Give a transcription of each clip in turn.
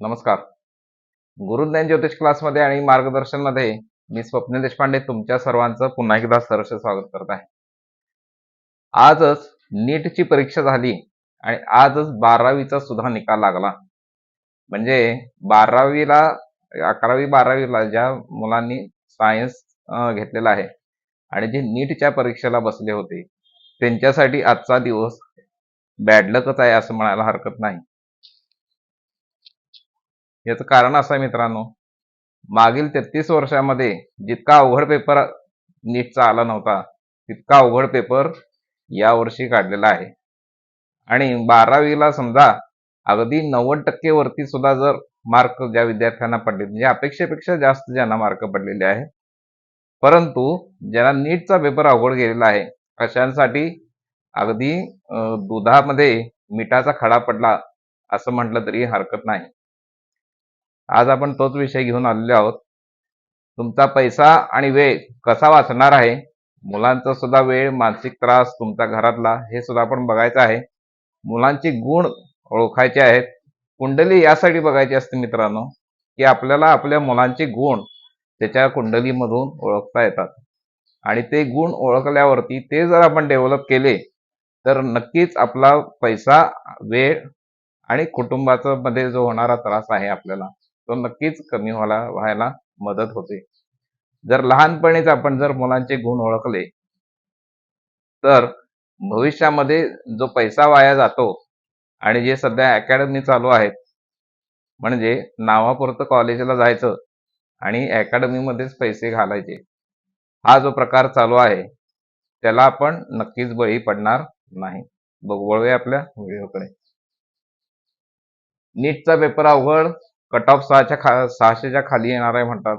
नमस्कार. गुरुज्ञान ज्योतिष क्लासमध्ये आणि मार्गदर्शनमध्ये मी स्वप्न देशपांडे तुमच्या सर्वांचं पुन्हा एकदा सरस स्वागत करत आहे. आजच नीटची परीक्षा झाली आणि आजच बारावीचा सुद्धा निकाल लागला. म्हणजे बारावीला अकरावी बारावीला ज्या मुलांनी सायन्स घेतलेला आहे आणि जे नीटच्या परीक्षेला बसले होते त्यांच्यासाठी आजचा दिवस बॅडलकच आहे असं म्हणायला हरकत नाही. याचं कारण असं आहे मित्रांनो मागील तेहतीस वर्षामध्ये जितका अवघड पेपर नीटचा आला नव्हता तितका अवघड पेपर यावर्षी काढलेला आहे. आणि बारावीला समजा अगदी नव्वद टक्के वरती सुद्धा जर मार्क ज्या विद्यार्थ्यांना पडले म्हणजे अपेक्षेपेक्षा जास्त ज्यांना मार्क पडलेले आहे परंतु ज्यांना नीटचा पेपर अवघड गेलेला आहे अशांसाठी अगदी दुधामध्ये मिठाचा खडा पडला असं म्हटलं तरी हरकत नाही. आज आपण तोच विषय घेऊन आलेलो आहोत. तुमचा पैसा आणि वेळ कसा वाचणार आहे? मुलांचा सुद्धा वेळ मानसिक त्रास तुमच्या घरातला हे सुद्धा आपण बघायचं आहे. मुलांचे गुण ओळखायचे आहेत. कुंडली यासाठी बघायची असते मित्रांनो की आपल्याला आपल्या मुलांचे गुण त्याच्या कुंडलीमधून ओळखता येतात. आणि ते गुण ओळखल्यावरती ते जर आपण डेव्हलप केले तर नक्कीच आपला पैसा वेळ आणि कुटुंबाचा मध्ये जो होणारा त्रास आहे आपल्याला तो नक्कीच कमी व्हायला व्हायला मदत होते. जर लहानपणीच आपण जर मुलांचे गुण ओळखले तर भविष्यामध्ये जो पैसा वाया जातो आणि जे सध्या अकॅडमी चालू आहेत म्हणजे नावापुरतं कॉलेजला जायचं आणि अकॅडमीमध्येच पैसे घालायचे हा जो प्रकार चालू आहे त्याला आपण नक्कीच बळी पडणार नाही. बघू वळूया आपल्या व्हिडिओकडे. नीटचा पेपर अवघड कट ऑफ सहाच्या खा सहाशेच्या खाली येणार आहे म्हणतात.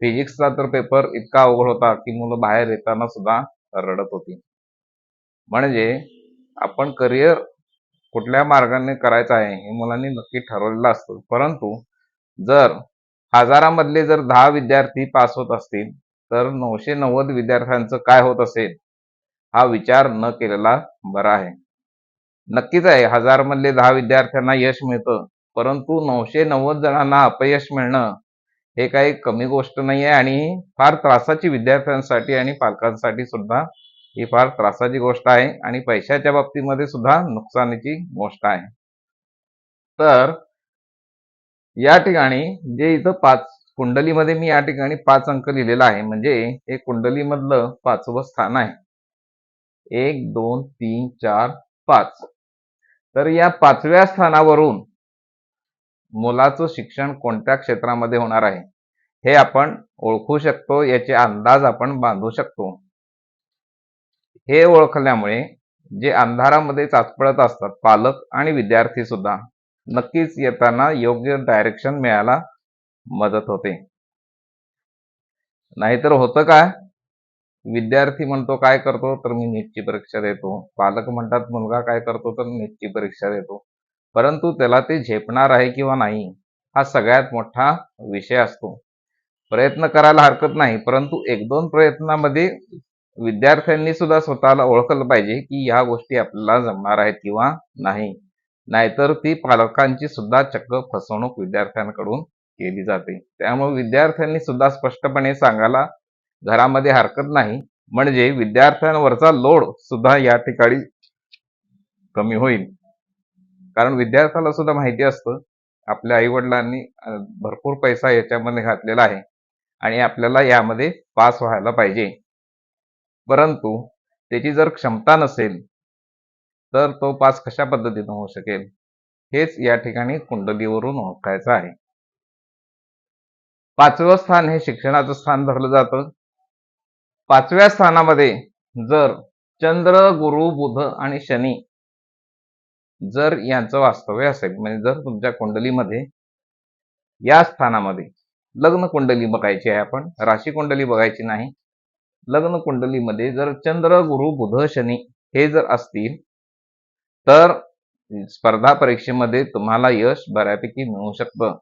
फिजिक्सचा तर पेपर इतका अवघड होता की मुलं बाहेर येताना सुद्धा रडत होती. म्हणजे आपण करिअर कुठल्या मार्गाने करायचं आहे हे मुलांनी नक्की ठरवलेलं असतं. परंतु जर हजारामधले जर दहा विद्यार्थी पास होत असतील तर नऊशे नव्वद विद्यार्थ्यांचं काय होत असेल हा विचार न केलेला बरा आहे. नक्कीच आहे हजार मधले दहा विद्यार्थ्यांना यश मिळतं. परंतु नऊशे नव्वद जणांना अपयश मिळणं हे काही कमी गोष्ट नाही आहे आणि फार त्रासाची विद्यार्थ्यांसाठी आणि पालकांसाठी सुद्धा ही फार त्रासाची गोष्ट आहे आणि पैशाच्या बाबतीमध्ये सुद्धा नुकसानीची गोष्ट आहे. तर या ठिकाणी जे इथं पाच कुंडलीमध्ये मी या ठिकाणी पाच अंक लिहिलेला आहे म्हणजे हे कुंडलीमधलं पाचवं स्थान आहे. एक दोन तीन चार पाच. तर या पाचव्या स्थानावरून मुलाचं शिक्षण कोणत्या क्षेत्रामध्ये होणार आहे? हे आपण ओळखू शकतो याचे अंदाज आपण बांधू शकतो. हे ओळखल्यामुळे जे अंधारामध्ये चाचपळत असतात पालक आणि विद्यार्थी सुद्धा नक्कीच येताना योग्य डायरेक्शन मिळायला मदत होते. नाहीतर होतं काय? विद्यार्थी म्हणतो काय करतो? तर मी नीटची परीक्षा देतो. पालक म्हणतात मुलगा काय करतो? तर नीटची परीक्षा देतो. परंतु त्याला ते झेपणार आहे किंवा नाही हा सगळ्यात मोठा विषय असतो. प्रयत्न करायला हरकत नाही परंतु एक दोन प्रयत्नामध्ये विद्यार्थ्यांनी सुद्धा स्वतःला ओळखलं पाहिजे की ह्या गोष्टी आपल्याला जमणार आहेत किंवा नाही. नाहीतर ती पालकांची सुद्धा चक्क फसवणूक विद्यार्थ्यांकडून केली जाते. त्यामुळे विद्यार्थ्यांनी सुद्धा स्पष्टपणे सांगायला घरामध्ये हरकत नाही. म्हणजे विद्यार्थ्यांवरचा लोड सुद्धा या ठिकाणी कमी होईल. कारण विद्यार्थ्याला सुद्धा माहिती असतं. आपल्या आई वडिलांनी भरपूर पैसा याच्यामध्ये घातलेला आहे आणि आपल्याला यामध्ये पास व्हायला पाहिजे. परंतु त्याची जर क्षमता नसेल तर तो पास कशा पद्धतीनं होऊ शकेल? हेच या ठिकाणी कुंडलीवरून ओळखायचं आहे. पाचवं स्थान हे शिक्षणाचं स्थान धरलं जातं. पाचव्या स्थानामध्ये जर चंद्र गुरु बुध आणि शनी जर यांचं वास्तव्य असेल म्हणजे जर तुमच्या कुंडलीमध्ये या स्थानामध्ये लग्न कुंडली बघायची आहे आपण राशी कुंडली बघायची नाही लग्न कुंडलीमध्ये जर चंद्र गुरु बुध शनी हे जर असतील तर स्पर्धा परीक्षेमध्ये तुम्हाला यश बऱ्यापैकी मिळू शकतं.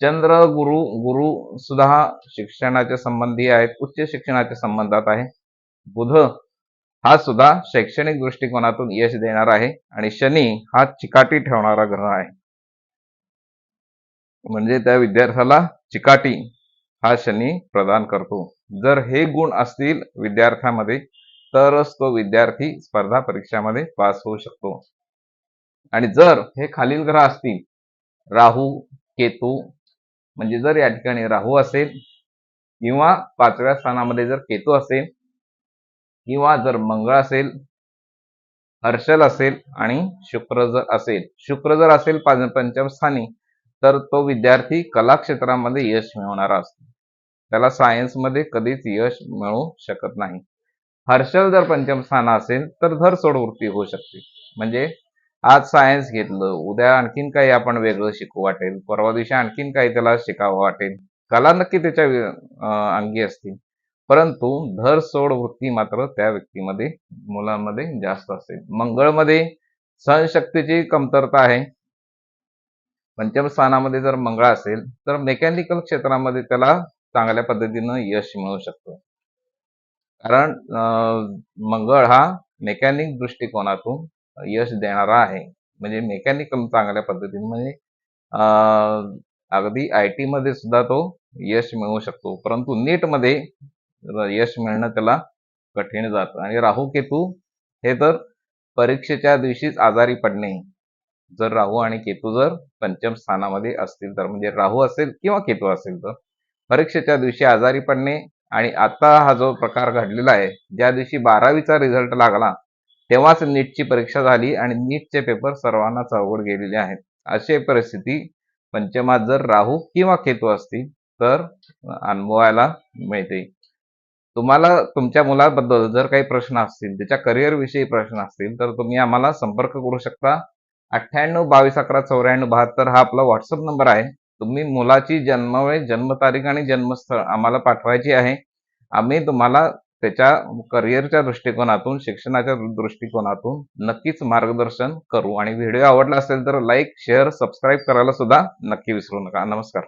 चंद्र गुरु गुरु सुद्धा शिक्षणाच्या संबंधी आहेत उच्च शिक्षणाच्या संबंधात आहे. बुध हा सुद्धा शैक्षणिक दृष्टिकोनातून यश देणार आहे आणि शनी हा चिकाटी ठेवणारा ग्रह आहे. म्हणजे त्या विद्यार्थ्याला चिकाटी हा शनी प्रदान करतो. जर हे गुण असतील विद्यार्थ्यामध्ये तरच तो विद्यार्थी स्पर्धा परीक्षामध्ये पास होऊ शकतो. आणि जर हे खालील ग्रह असतील राहू केतू म्हणजे जर या ठिकाणी राहू असेल किंवा पाचव्या स्थानामध्ये जर केतू असेल किंवा जर मंगळ असेल हर्षल असेल आणि शुक्र जर असेल शुक्र जर असेल पंचम स्थानी तर तो विद्यार्थी कला क्षेत्रामध्ये यश मिळवणारा असतो. त्याला सायन्समध्ये कधीच यश मिळू शकत नाही. हर्षल जर पंचम स्थान असेल तर धर सोडवृत्ती होऊ शकते. म्हणजे आज सायन्स घेतलं उद्या आणखीन काही आपण वेगळं शिकू वाटेल परवा दिवशी आणखीन काही त्याला शिकावं वाटेल. कला नक्की त्याच्या अं, अंगी असतील परंतु धर सोड वृत्ती मात्र त्या व्यक्तीमध्ये मुलांमध्ये जास्त असेल. मंगळमध्ये सहनशक्तीची कमतरता आहे. पंचम स्थानामध्ये जर मंगळ असेल तर मेकॅनिकल क्षेत्रामध्ये त्याला चांगल्या पद्धतीनं यश मिळू शकतो. कारण मंगळ हा मेकॅनिक दृष्टिकोनातून यश देणारा आहे. म्हणजे मेकॅनिकल चांगल्या पद्धतीने म्हणजे अं, अगदी आय टी मध्ये सुद्धा तो यश मिळवू शकतो. परंतु नीटमध्ये यश मिळणं त्याला कठीण जातं. आणि राहू केतू हे तर परीक्षेच्या दिवशीच आजारी पडणे. जर राहू आणि केतू जर पंचम स्थानामध्ये असतील तर म्हणजे राहू असेल किंवा केतू असेल तर परीक्षेच्या दिवशी आजारी पडणे आणि आता हा जो प्रकार घडलेला आहे ज्या दिवशी बारावीचा रिझल्ट लागला तेव्हाच नीटची परीक्षा झाली आणि नीटचे पेपर सर्वांनाच अवघड गेलेले आहेत. अशी परिस्थिती पंचमात जर राहू किंवा केतू असतील तर अनुभवायला मिळते. तुम्हाला तुमच्या मुलाबद्दल जर काही प्रश्न असतील त्याच्या करिअर विषयी प्रश्न असतील तर तुम्ही आम्हाला संपर्क करू शकता. अठ्ठ्याण्णव बावीस अकरा चौऱ्याण्णव बहात्तर हा आपला व्हॉट्सअप नंबर आहे. तुम्ही मुलाची जन्मवेळ जन्मतारीख आणि जन्मस्थळ आम्हाला पाठवायची आहे. आम्ही तुम्हाला त्याच्या करिअरच्या दृष्टिकोनातून शिक्षणाच्या दृष्टिकोनातून नक्कीच मार्गदर्शन करू. आणि व्हिडिओ आवडला असेल तर लाईक शेअर सबस्क्राईब करायला सुद्धा नक्की विसरू नका. नमस्कार.